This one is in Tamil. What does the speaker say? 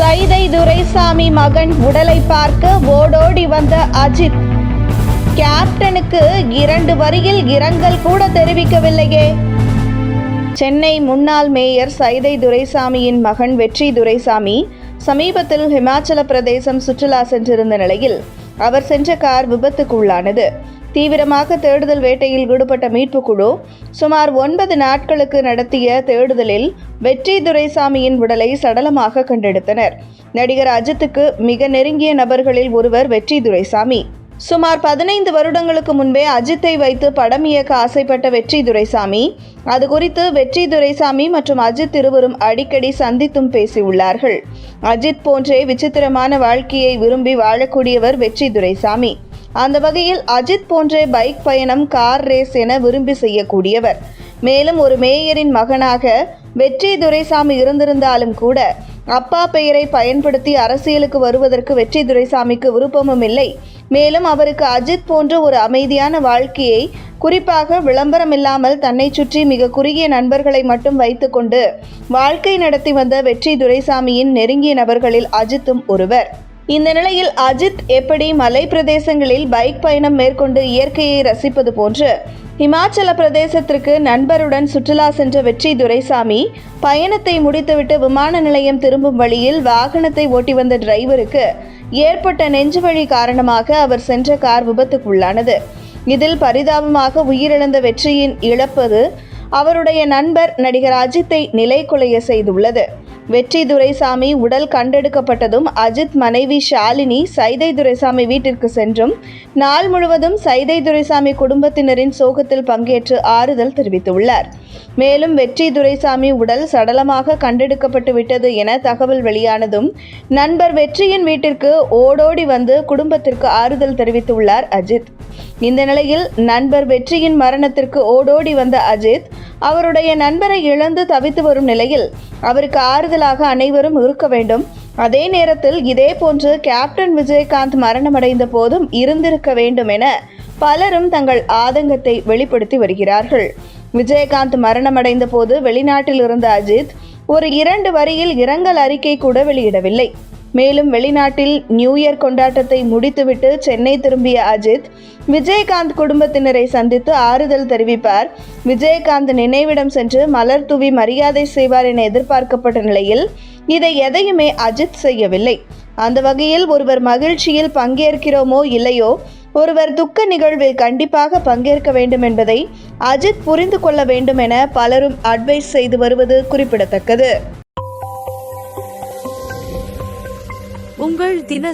சைதை துரைசாமி மகன் உடலை பார்க்க ஓடோடி வந்த அஜித். கேப்டனுக்கு இரண்டு வரியில் இரங்கல் கூட தெரிவிக்கவில்லையே. சென்னை முன்னாள் மேயர் சைதை துரைசாமியின் மகன் வெற்றி துரைசாமி சமீபத்தில் ஹிமாச்சல பிரதேசம் சுற்றுலா சென்றிருந்த நிலையில் அவர் சென்ற கார் விபத்துக்குள்ளானது. தீவிரமாக தேடுதல் வேட்டையில் ஈடுபட்ட மீட்புக் குழு சுமார் ஒன்பது நாட்களுக்கு நடத்திய தேடுதலில் வெற்றி துரைசாமியின் உடலை சடலமாக கண்டெடுத்தனர். நடிகர் அஜித்துக்கு மிக நெருங்கிய நபர்களில் ஒருவர் வெற்றி துரைசாமி. சுமார் பதினைந்து வருடங்களுக்கு முன்பே அஜித்தை வைத்து படம் இயக்க ஆசைப்பட்ட வெற்றி துரைசாமி அது குறித்து வெற்றி துரைசாமி மற்றும் அஜித் இருவரும் அடிக்கடி சந்தித்தும் பேசியுள்ளார்கள். அஜித் போன்றே விசித்திரமான வாழ்க்கையை விரும்பி வாழக்கூடியவர் வெற்றி துரைசாமி. அந்த வகையில் அஜித் போன்றே பைக் பயணம் கார் ரேஸ் என விரும்பி செய்யக்கூடியவர். மேலும் ஒரு மேயரின் மகனாக வெற்றி துரைசாமி இருந்திருந்தாலும் கூட அப்பா பெயரை பயன்படுத்தி அரசியலுக்கு வருவதற்கு வெற்றி துரைசாமிக்கு விருப்பமும் இல்லை. மேலும் அவருக்கு அஜித் போன்ற ஒரு அமைதியான வாழ்க்கையை குறிப்பாக விளம்பரம் இல்லாமல் தன்னை சுற்றி மிக குறுகிய நண்பர்களை மட்டும் வைத்துக்கொண்டு வாழ்க்கை நடத்தி வந்த வெற்றி துரைசாமியின் நெருங்கிய நபர்களில் அஜித்தும் ஒருவர். இந்த நிலையில் அஜித் எப்படி மலை பிரதேசங்களில் பைக் பயணம் மேற்கொண்டு இயற்கையை ரசிப்பது போன்று இமாச்சல பிரதேசத்திற்கு நண்பருடன் சுற்றுலா சென்ற வெற்றி துரைசாமி பயணத்தை முடித்துவிட்டு விமான நிலையம் திரும்பும் வழியில் வாகனத்தை ஓட்டி வந்த டிரைவருக்கு ஏற்பட்ட நெஞ்சுவழி காரணமாக அவர் சென்ற கார் விபத்துக்குள்ளானது. இதில் பரிதாபமாக உயிரிழந்த வெற்றியின் இழப்பது அவருடைய நண்பர் நடிகர் அஜித்தை நிலைகுலைய செய்துள்ளது. வெற்றி துரைசாமி உடல் கண்டெடுக்கப்பட்டதும் அஜித் மனைவி ஷாலினி சைதை துரைசாமி வீட்டிற்கு சென்றும். நாள் முழுவதும் சைதை துரைசாமி குடும்பத்தினரின் சோகத்தில் பங்கேற்று ஆறுதல் தெரிவித்துள்ளார். மேலும் வெற்றி துரைசாமி உடல் சடலமாக கண்டெடுக்கப்பட்டு விட்டது என தகவல் வெளியானதும் நண்பர் வெற்றியின் வீட்டிற்கு ஓடோடி வந்து குடும்பத்திற்கு ஆறுதல் தெரிவித்துள்ளார் அஜித். இந்த நிலையில் நண்பர் வெற்றியின் மரணத்திற்கு ஓடோடி வந்த அஜித் அவருடைய நண்பரை இழந்து தவித்து வரும் நிலையில் அவருக்கு ஆறுதலாக அனைவரும் இருக்க வேண்டும். அதே நேரத்தில் இதே போன்று கேப்டன் விஜயகாந்த் மரணமடைந்த போதும் இருந்திருக்க வேண்டும் என பலரும் தங்கள் ஆதங்கத்தை வெளிப்படுத்தி வருகிறார்கள். விஜயகாந்த் மரணமடைந்த போது வெளிநாட்டில் இருந்த அஜித் ஒரு இரண்டு வரியில் இரங்கல் அறிக்கை கூட வெளியிடவில்லை. மேலும் வெளிநாட்டில் நியூ இயர் கொண்டாட்டத்தை முடித்துவிட்டு சென்னை திரும்பிய அஜித் விஜயகாந்த் குடும்பத்தினரை சந்தித்து ஆறுதல் தெரிவிப்பார். விஜயகாந்த் நினைவிடம் சென்று மலர் தூவி மரியாதை செய்வார் என எதிர்பார்க்கப்பட்ட நிலையில் இதை எதையுமே அஜித் செய்யவில்லை. அந்த வகையில் ஒருவர் மகிழ்ச்சியில் பங்கேற்கிறோமோ இல்லையோ ஒருவர் துக்க நிகழ்வில் கண்டிப்பாக பங்கேற்க வேண்டும் என்பதை அஜித் புரிந்து கொள்ள வேண்டும் என பலரும் அட்வைஸ் செய்து வருவது குறிப்பிடத்தக்கது. உங்கள் தின